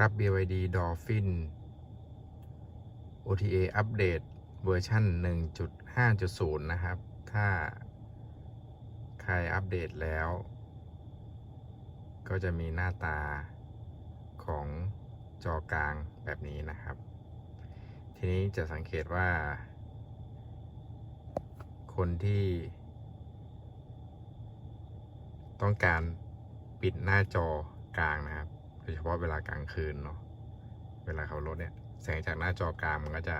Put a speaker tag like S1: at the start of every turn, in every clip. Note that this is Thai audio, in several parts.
S1: ครับ BYD Dolphin OTA อัปเดตเวอร์ชัน1.5.0 นะครับ ถ้าใครอัปเดตแล้ว ก็จะมีหน้าตาของจอกลางแบบนี้นะครับ ทีนี้จะสังเกตว่า คนที่ ต้องการปิดหน้าจอกลางนะครับ โดยเฉพาะเวลากลางคืนเนาะเวลาขับรถเนี่ยแสงจากหน้าจอกลางมันก็จะ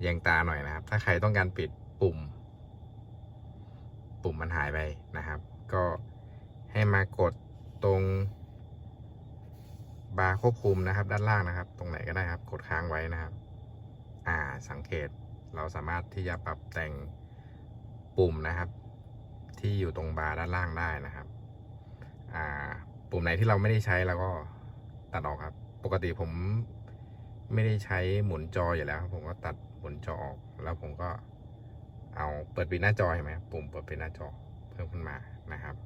S1: แยงตาหน่อยนะครับ ถ้าใครต้องการปิดปุ่ม ปุ่มมันหายไปนะครับ ก็ให้มากดตรงบาร์ควบคุมนะครับ ด้านล่างนะครับ ตรงไหนก็ได้ครับ กดค้างไว้นะครับ อ่าสังเกตเราสามารถที่จะปรับแต่งปุ่มนะครับ ที่อยู่ตรงบาร์ด้านล่างได้นะครับ ปุ่มไหนที่เราไม่ได้ใช้เราก็ตัดออกครับ ปกติผมไม่ได้ใช้หมุนจออยู่แล้ว ผมก็ตัดหมุนจอออก แล้วผมก็เอาเปิดปิดหน้าจอเห็นไหมปุ่มเปิดปิดหน้าจอเพิ่มขึ้นมานะครับ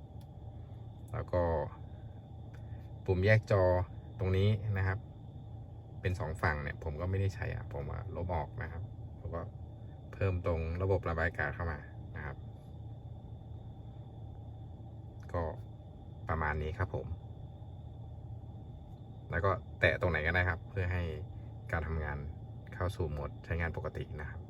S1: แล้วก็ ปุ่มแยกจอตรงนี้นะครับ เป็นสองฝั่งเนี่ย ผมก็ไม่ได้ใช้อะผมลบออกนะครับแล้วก็เพิ่มตรงระบบระบายอากาศเข้ามานะครับ ก็ ประมาณนี้ครับผม แล้วก็แตะตรงไหนก็ได้ครับ เพื่อให้การทำงานเข้าสู่โหมดใช้งานปกตินะครับ